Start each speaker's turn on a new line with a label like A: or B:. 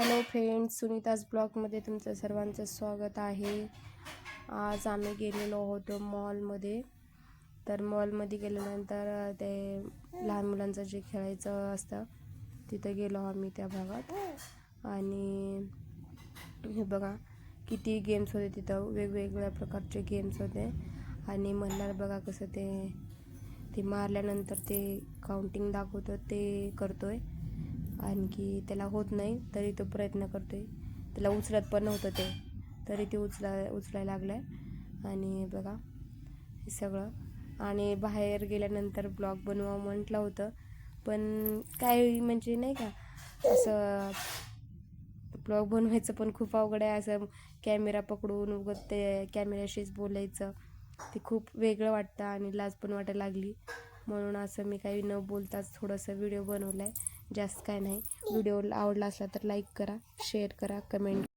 A: Hello friends Sunita's ब्लॉगमध्ये तुमचं सर्वांचं स्वागत आहे. आज आम्ही गेलेलो होतो मॉलमध्ये तर मॉलमध्ये गेल्यानंतर ते लहान मुलांचं जे खेळायचं असतं तिथं गेलो आम्ही त्या भागात. आणि हे बघा किती गेम्स होते तिथं. वेगवेगळ्या प्रकारचे गेम्स होते. आणि म्हणणार बघा कसं ते ते मारल्यानंतर ते काउंटिंग दाखवतं ते करतो आहे आणखी त्याला होत नाही तरी तो प्रयत्न करतो आहे त्याला उचलत पण नव्हतं ते तरी ते उचला उचलायला लागलं आहे आणि बघा हे सगळं. आणि बाहेर गेल्यानंतर ब्लॉग बनवा म्हटलं होतं. पण काय म्हणजे नाही का असं ब्लॉग बनवायचं पण खूप अवघड आहे. असं कॅमेरा पकडून उगत ते कॅमेऱ्याशीच बोलायचं ते खूप वेगळं वाटतं आणि लाज पण वाटायला लागली. म्हणून असं मी काही न बोलताच थोडंसं व्हिडिओ बनवला आहे जास्त काय नाही. व्हिडिओ आवडला असला तर लाईक करा शेअर करा कमेंट